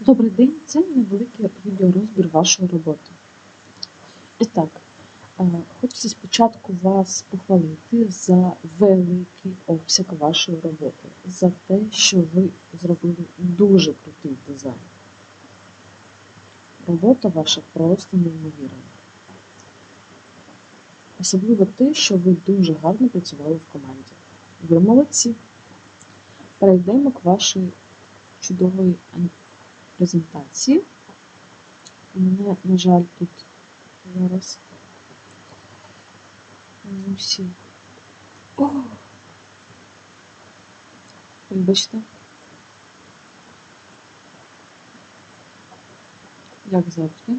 Добрий день, це невеликий відеорозбір вашої роботи. І так, е, хочеться спочатку вас похвалити за великий обсяг вашої роботи, за те, що ви зробили дуже крутий дизайн. Робота ваша просто неймовірна. Особливо те, що ви дуже гарно працювали в команді. Ви молодці. Перейдемо к вашій чудової ан- презентації. У мене, на жаль, тут зараз всі. О! Вибачте. Як завжди.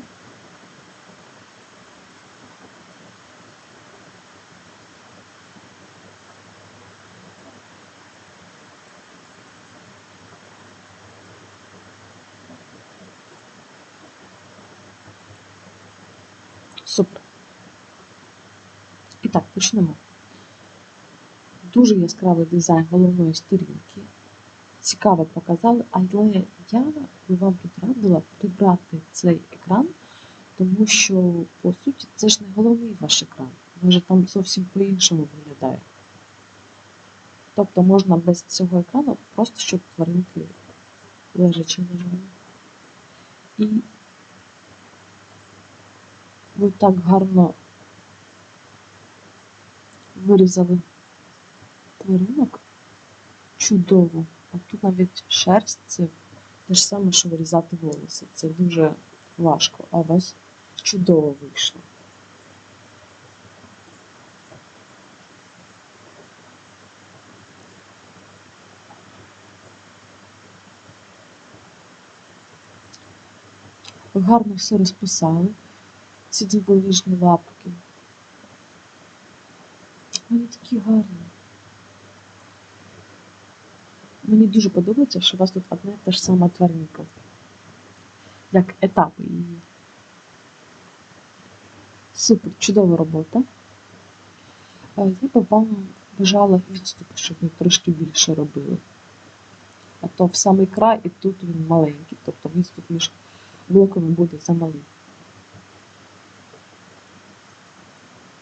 Супер. І так, почнемо. Дуже яскравий дизайн головної сторінки. Цікаво показали, але я би вам тут радила прибрати цей екран, тому що, по суті, це ж не головний ваш екран. Він же там зовсім по-іншому виглядає. Тобто можна без цього екрану просто щоб тваринки лежачи лежали. І ви так гарно вирізали тваринок. Чудово. А тут навіть шерсть це те ж саме, що вирізати волоси. Це дуже важко, а у вас чудово вийшло. Гарно все розписали. Ці дивовижні лапки. Вони такі гарні. Мені дуже подобається, що у вас тут одна та ж сама тваринка. Як етапи її. Супер, чудова робота. Е, Я б вам бажала відступи, щоб ви трошки більше робили. А то в самий край і тут він маленький, тобто відступ між блоками буде замалий.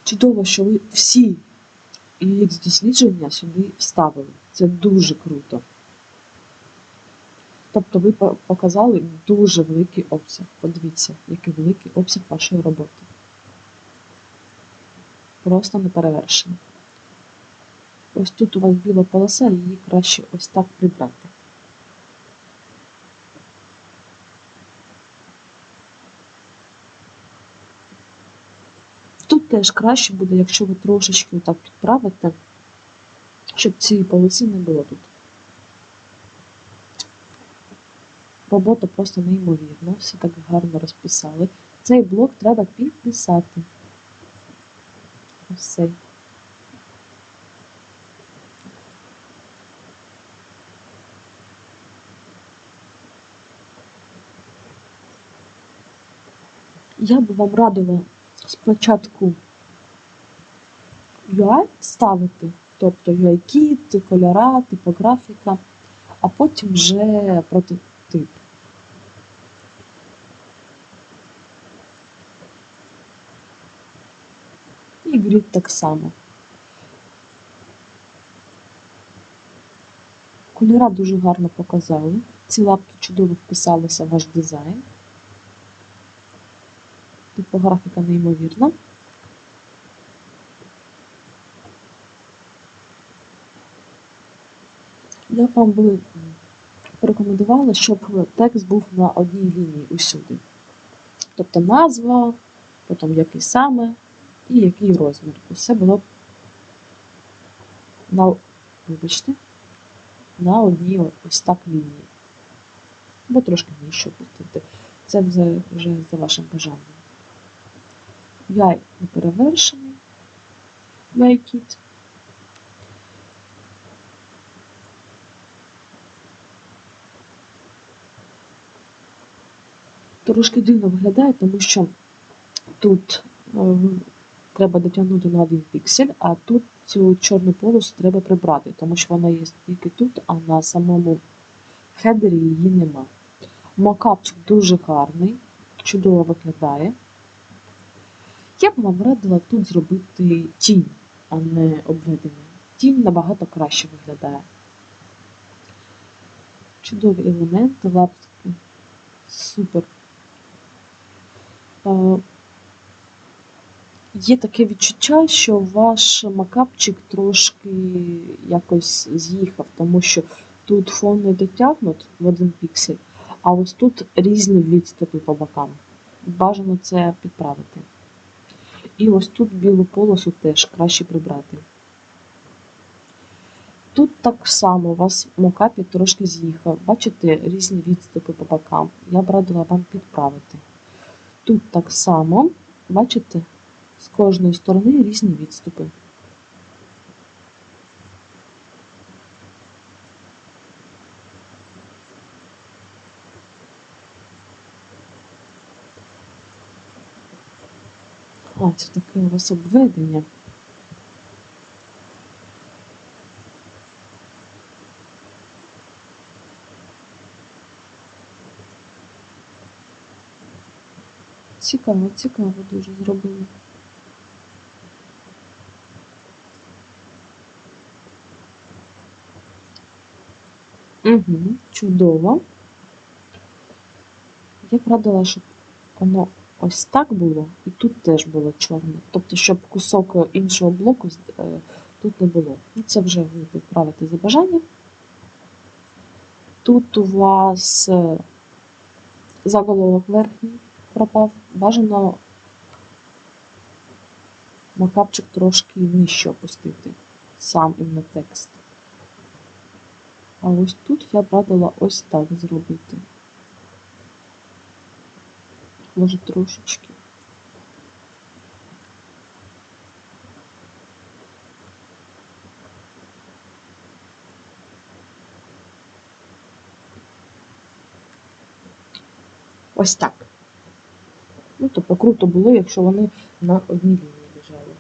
Чудово, що ви всі UX дослідження сюди вставили. Це дуже круто. Тобто ви показали дуже великий обсяг. Подивіться, який великий обсяг вашої роботи. Просто неперевершений. Ось тут у вас біла полоса, її краще ось так прибрати. Тут теж краще буде, якщо ви трошечки отак підправите, щоб цієї полоси не було тут. Робота просто неймовірна, все так гарно розписали. Цей блок треба підписати. Цей. Я би вам радила спочатку UI ставити, тобто UI-кіт, кольора, типографіка, а потім вже прототип. І грід так само. Кольора дуже гарно показали. Ці лапки чудово вписалися в ваш дизайн. Типографіка неймовірна. Я вам би порекомендувала, щоб текст був на одній лінії усюди. Тобто назва, потім який саме і який розмір. Усе було б на, вибачте, на одній ось так лінії. Або трошки нижче опустити. Це вже, за вашим бажанням. Яй неперевершений. Яйкіт. Трошки дивно виглядає, тому що тут е, треба дотягнути на один піксель, а тут цю чорну полосу треба прибрати, тому що вона є тільки тут, а на самому хедері її нема. Мокапчик дуже гарний, чудово виглядає. Я б вам радила тут зробити тінь, а не обведення. Тінь набагато краще виглядає. Чудові елементи, лапки. Супер. Є таке відчуття, що ваш макапчик трошки якось з'їхав, тому що тут фон не дотягнут в один піксель, а ось тут різні відступи по бокам. Бажано це підправити. І ось тут білу полосу теж краще прибрати. Тут так само у вас мокапі трошки з'їхав. Бачите різні відступи по бокам. Я б радила вам підправити. Тут так само, бачите, з кожної сторони різні відступи. А, це таке у вас обведення. Цікаво, цікаво дуже зробили. Угу, чудово. Я б радила, щоб воно ось так було, і тут теж було чорне. Тобто, щоб кусок іншого блоку е, тут не було. Ну, це вже ви підправите за бажанням. Тут у вас е, заголовок верхній пропав. Бажано макапчик трошки нижче опустити. Сам іменно текст. А ось тут я б ось так зробити. Може трошечки. Ось так. Ну, тобто круто було, якщо вони на одній лінії лежали.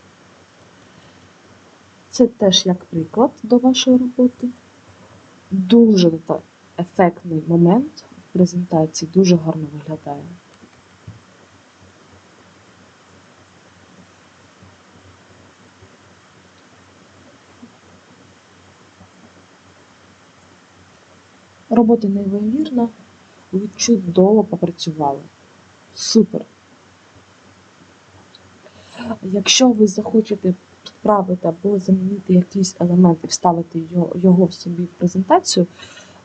Це теж як приклад до вашої роботи. Дуже ефектний момент в презентації, дуже гарно виглядає. Робота неймовірна, ви чудово попрацювали. Супер. Якщо ви захочете вправити або замінити якийсь елемент і вставити його, в собі в презентацію,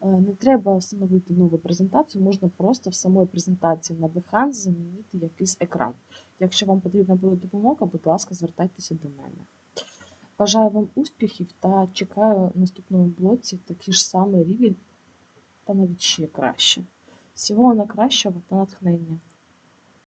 е, не треба встановити нову презентацію, можна просто в самій презентації на Behance замінити якийсь екран. Якщо вам потрібна буде допомога, будь ласка, звертайтеся до мене. Бажаю вам успіхів та чекаю в наступному блоці такий ж самий рівень та навіть ще краще. Всього найкращого та натхнення.